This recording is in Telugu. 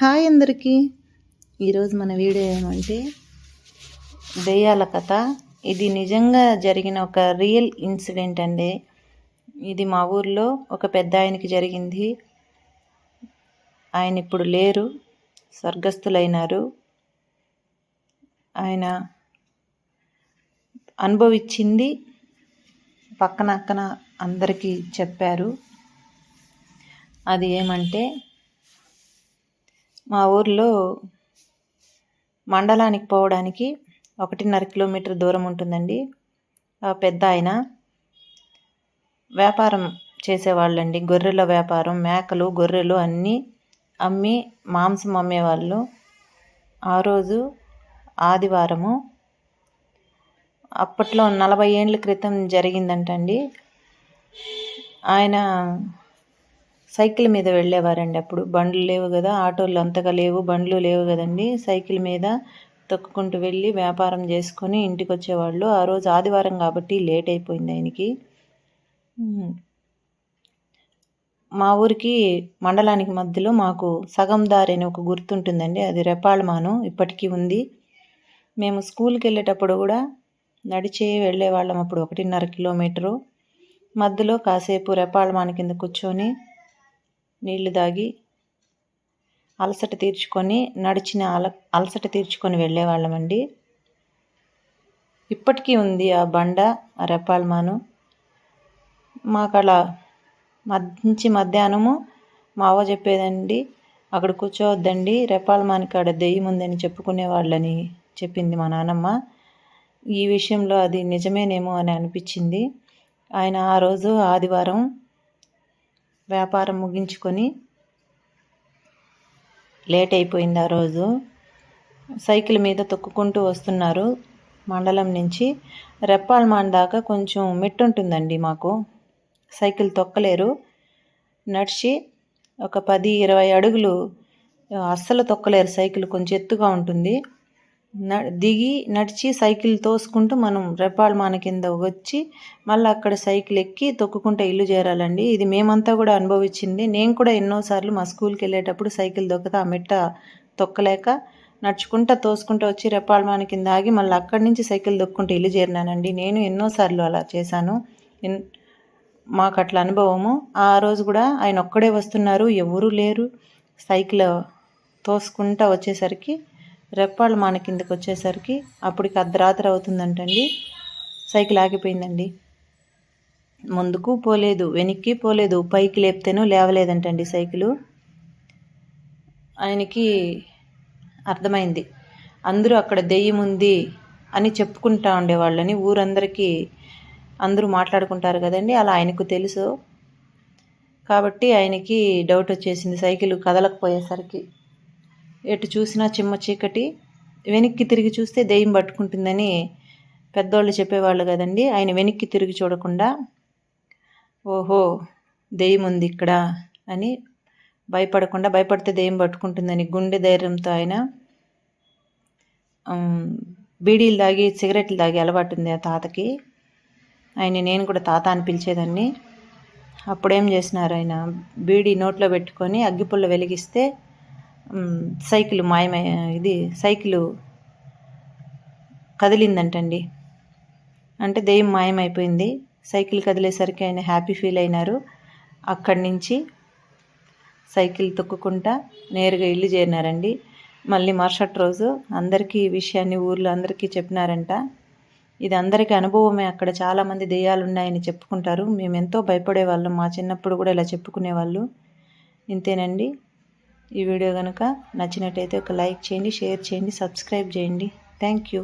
హాయ్ అందరికీ. ఈరోజు మన వీడియో ఏమంటే దెయ్యాల కథ. ఇది నిజంగా జరిగిన ఒక రియల్ ఇన్సిడెంట్ అండి. ఇది మా ఊర్లో ఒక పెద్ద ఆయనకి జరిగింది. ఆయన ఇప్పుడు లేరు స్వర్గస్థులైనారు. ఆయన అనుభవించింది పక్కన అక్కన అందరికీ చెప్పారు. అది ఏమంటే మా ఊర్లో మండలానికి పోవడానికి ఒకటిన్నర కిలోమీటర్ దూరం ఉంటుందండి. పెద్ద ఆయన వ్యాపారం చేసేవాళ్ళండి. గొర్రెల వ్యాపారం మేకలు గొర్రెలు అన్నీ అమ్మి మాంసం అమ్మేవాళ్ళు. ఆ రోజు ఆదివారము. అప్పట్లో నలభై ఏళ్ళ క్రితం జరిగిందంటండి. ఆయన సైకిల్ మీద వెళ్ళేవారండి అప్పుడు. బండ్లు లేవు కదా ఆటోలు అంతగా లేవు బండ్లు లేవు కదండి. సైకిల్ మీద తొక్కుకుంటూ వెళ్ళి వ్యాపారం చేసుకొని ఇంటికి వచ్చేవాళ్ళు ఆ రోజు ఆదివారం కాబట్టి లేట్ అయిపోయింది ఆయనకి. మా ఊరికి మండలానికి మధ్యలో మాకు సగం దారి అని ఒక గుర్తుంటుందండి. అది రెపాళమాను ఇప్పటికీ ఉంది. మేము స్కూల్కి వెళ్ళేటప్పుడు కూడా నడిచే వెళ్ళేవాళ్ళం అప్పుడు ఒకటిన్నర కిలోమీటరు. మధ్యలో కాసేపు రెపాళమాన కింద కూర్చొని నీళ్ళు తాగి అలసట తీర్చుకొని నడిచిన అల అలసట తీర్చుకొని వెళ్ళేవాళ్ళమండి ఇప్పటికీ ఉంది ఆ బండ ఆ రెప్పాల్మాను. మాకు అలా మంచి మధ్యాహ్నము మా అవ్వ చెప్పేదండి అక్కడ కూర్చోవద్దండి రెప్పాల్మాని కాడ దెయ్యం ఉందని చెప్పుకునే వాళ్ళని చెప్పింది మా నాన్నమ్మ ఈ విషయంలో అది నిజమేనేమో అని అనిపించింది. ఆయన ఆ రోజు ఆదివారం వ్యాపారం ముగించుకొని లేట్ అయిపోయింది ఆ రోజు. సైకిల్ మీద తొక్కుకుంటూ వస్తున్నారు మండలం నుంచి. రెప్పాల్మాన్ దాకా కొంచెం మెట్టు ఉంటుందండి మాకు. సైకిల్ తొక్కలేరు. నడిచి ఒక పది ఇరవై అడుగులు అస్సలు తొక్కలేరు సైకిల్. కొంచెం ఎత్తుగా ఉంటుంది. దిగి నడిచి సైకిల్ తోసుకుంటూ మనం రెప్పాళ్ళమాన కింద వచ్చి మళ్ళీ అక్కడ సైకిల్ ఎక్కి తొక్కుకుంటే ఇల్లు చేరాలండి. ఇది మేమంతా కూడా అనుభవించింది. నేను కూడా ఎన్నోసార్లు మా స్కూల్కి వెళ్ళేటప్పుడు సైకిల్ దొక్కతా ఆ మెట్ట తొక్కలేక నడుచుకుంటా తోసుకుంటూ వచ్చి రెప్పాళ్ళమాన కింద ఆగి మళ్ళీ అక్కడి నుంచి సైకిల్ దొక్కుంటే ఇల్లు చేరినానండి. నేను ఎన్నోసార్లు అలా చేశాను. మాకు అట్లా అనుభవము. ఆ రోజు కూడా ఆయన ఒక్కడే వస్తున్నారు ఎవరూ లేరు. సైకిల్ తోసుకుంటా వచ్చేసరికి రెప్పాళ్ళు మాన కిందకి వచ్చేసరికి అప్పటికి అర్ధరాత్రి అవుతుందంటండి. సైకిల్ ఆగిపోయిందండి. ముందుకు పోలేదు వెనక్కి పోలేదు పైకి లేపితేనూ లేవలేదంటండి సైకిలు. ఆయనకి అర్థమైంది. అందరూ అక్కడ దెయ్యం ఉంది అని చెప్పుకుంటా ఉండేవాళ్ళని ఊరందరికీ అందరూ మాట్లాడుకుంటారు కదండి అలా ఆయనకు తెలుసు. కాబట్టి ఆయనకి డౌట్ వచ్చేసింది సైకిల్ కదలకపోయేసరికి. ఎటు చూసినా చిమ్మ చీకటి వెనక్కి తిరిగి చూస్తే దెయ్యం పట్టుకుంటుందని పెద్దోళ్ళు చెప్పేవాళ్ళు కదండి. ఆయన వెనక్కి తిరిగి చూడకుండా ఓహో దెయ్యం ఉంది ఇక్కడ అని భయపడకుండా భయపడితే దెయ్యం పట్టుకుంటుందని గుండె ధైర్యంతో ఆయన బీడీలు తాగి సిగరెట్లు తాగి అలవాటు ఉంది ఆ తాతకి. ఆయన నేను కూడా తాత అని పిలిచేదాన్ని. అప్పుడేం చేసినారు ఆయన? బీడీ నోట్లో పెట్టుకొని అగ్గిపుల్ల వెలిగిస్తే సైకిల్ మాయమై ఇది సైకిల్ కదిలిందంటండి. అంటే దెయ్యం మాయమైపోయింది. సైకిల్ కదిలేసరికి ఆయన హ్యాపీ ఫీల్ అయినారు. అక్కడి నుంచి సైకిల్ తొక్కుకుంటా నేరుగా ఇల్లు చేరినారండి. మళ్ళీ మరుసటి రోజు అందరికీ ఈ విషయాన్ని ఊర్లో అందరికీ చెప్పినారంట. ఇది అందరికీ అనుభవమే. అక్కడ చాలామంది దెయ్యాలు ఉన్నాయని చెప్పుకుంటారు. మేము ఎంతో భయపడేవాళ్ళం. మా చిన్నప్పుడు కూడా ఇలా చెప్పుకునేవాళ్ళు. ఇంతేనండి. ఈ వీడియో కనుక నచ్చినట్టయితే ఒక లైక్ చేయండి షేర్ చేయండి సబ్స్క్రైబ్ చేయండి. Thank you